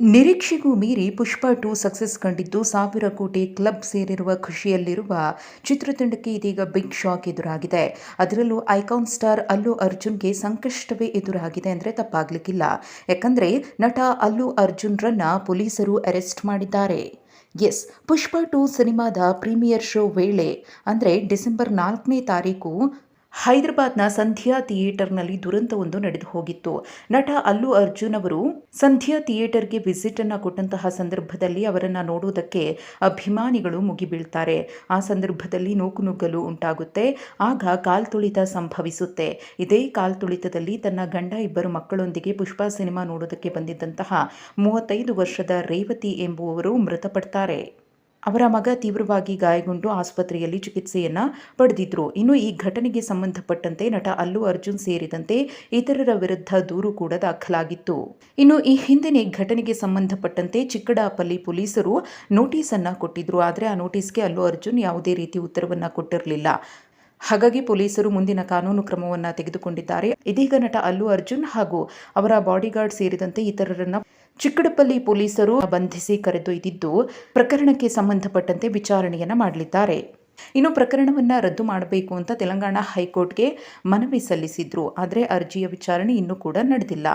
ನಿರೀಕ್ಷೆಗೂ ಮೀರಿ ಪುಷ್ಪ to success ಕಂಡಿದ್ದು ಸಾವಿರ ಕೋಟಿ ಕ್ಲಬ್ ಸೇರಿರುವ ಖುಷಿಯಲ್ಲಿರುವ ಚಿತ್ರತಂಡಕ್ಕೆ ಇದೀಗ ಬಿಗ್ ಶಾಕ್ ಎದುರಾಗಿದೆ. ಅದರಲ್ಲೂ ಐಕಾನ್ ಸ್ಟಾರ್ ಅಲ್ಲು ಅರ್ಜುನ್ಗೆ ಸಂಕಷ್ಟವೇ ಎದುರಾಗಿದೆ ಅಂದರೆ ತಪ್ಪಾಗಲಿಕ್ಕಿಲ್ಲ. ಯಾಕಂದರೆ ನಟ ಅಲ್ಲು ಅರ್ಜುನ್ರನ್ನ ಪೊಲೀಸರು ಅರೆಸ್ಟ್ ಮಾಡಿದ್ದಾರೆ. ಎಸ್, ಪುಷ್ಪ ಟು ಸಿನಿಮಾದ ಪ್ರೀಮಿಯರ್ ಶೋ ವೇಳೆ ಅಂದರೆ ಡಿಸೆಂಬರ್ ನಾಲ್ಕನೇ ತಾರೀಕು ಹೈದರಾಬಾದ್ನ ಸಂಧ್ಯಾ ಥಿಯೇಟರ್ನಲ್ಲಿ ದುರಂತವೊಂದು ನಡೆದು ಹೋಗಿತ್ತು. ನಟ ಅಲ್ಲು ಅರ್ಜುನ್ ಅವರು ಸಂಧ್ಯಾ ಥಿಯೇಟರ್ಗೆ ವಿಸಿಟ್ ಅನ್ನ ಕೊಟ್ಟಂತಹ ಸಂದರ್ಭದಲ್ಲಿ ಅವರನ್ನು ನೋಡುವುದಕ್ಕೆ ಅಭಿಮಾನಿಗಳು ಮುಗಿಬೀಳ್ತಾರೆ. ಆ ಸಂದರ್ಭದಲ್ಲಿ ನೂಕುನುಗ್ಗಲು ಉಂಟಾಗುತ್ತೆ. ಆಗ ಕಾಲ್ತುಳಿತ ಸಂಭವಿಸುತ್ತೆ. ಇದೇ ಕಾಲ್ತುಳಿತದಲ್ಲಿ ತನ್ನ ಗಂಡ ಇಬ್ಬರು ಮಕ್ಕಳೊಂದಿಗೆ ಪುಷ್ಪಾ ಸಿನಿಮಾ ನೋಡೋದಕ್ಕೆ ಬಂದಿದ್ದಂತಹ ಮೂವತ್ತೈದು ವರ್ಷದ ರೇವತಿ ಎಂಬುವವರು ಮೃತಪಡ್ತಾರೆ. ಅವರ ಮಗ ತೀವ್ರವಾಗಿ ಗಾಯಗೊಂಡು ಆಸ್ಪತ್ರೆಯಲ್ಲಿ ಚಿಕಿತ್ಸೆಯನ್ನ ಪಡೆದಿದ್ರು. ಇನ್ನು ಈ ಘಟನೆಗೆ ಸಂಬಂಧಪಟ್ಟಂತೆ ನಟ ಅಲ್ಲು ಅರ್ಜುನ್ ಸೇರಿದಂತೆ ಇತರರ ವಿರುದ್ಧ ದೂರು ಕೂಡ ದಾಖಲಾಗಿತ್ತು. ಇನ್ನು ಈ ಹಿಂದಿನ ಘಟನೆಗೆ ಸಂಬಂಧಪಟ್ಟಂತೆ ಚಿಕ್ಕಡಾಪಲ್ಲಿ ಪೊಲೀಸರು ನೋಟಿಸ್ ಅನ್ನ ಕೊಟ್ಟಿದ್ರು. ಆದರೆ ಆ ನೋಟಿಸ್ಗೆ ಅಲ್ಲು ಅರ್ಜುನ್ ಯಾವುದೇ ರೀತಿ ಉತ್ತರವನ್ನ ಕೊಟ್ಟಿರಲಿಲ್ಲ. ಹಾಗಾಗಿ ಪೊಲೀಸರು ಮುಂದಿನ ಕಾನೂನು ಕ್ರಮವನ್ನು ತೆಗೆದುಕೊಂಡಿದ್ದಾರೆ. ಇದೀಗ ನಟ ಅಲ್ಲು ಅರ್ಜುನ್ ಹಾಗೂ ಅವರ ಬಾಡಿಗಾರ್ಡ್ ಸೇರಿದಂತೆ ಇತರರನ್ನ ಚಿಕ್ಕಡಪಲ್ಲಿ ಪೊಲೀಸರು ಬಂಧಿಸಿ ಕರೆದೊಯ್ದಿದ್ದು ಪ್ರಕರಣಕ್ಕೆ ಸಂಬಂಧಪಟ್ಟಂತೆ ವಿಚಾರಣೆಯನ್ನ ಮಾಡಲಿದ್ದಾರೆ. ಇನ್ನು ಪ್ರಕರಣವನ್ನ ರದ್ದು ಮಾಡಬೇಕು ಅಂತ ತೆಲಂಗಾಣ ಹೈಕೋರ್ಟ್ಗೆ ಮನವಿ ಸಲ್ಲಿಸಿದ್ರು. ಆದರೆ ಅರ್ಜಿಯ ವಿಚಾರಣೆ ಇನ್ನೂ ಕೂಡ ನಡೆದಿಲ್ಲ.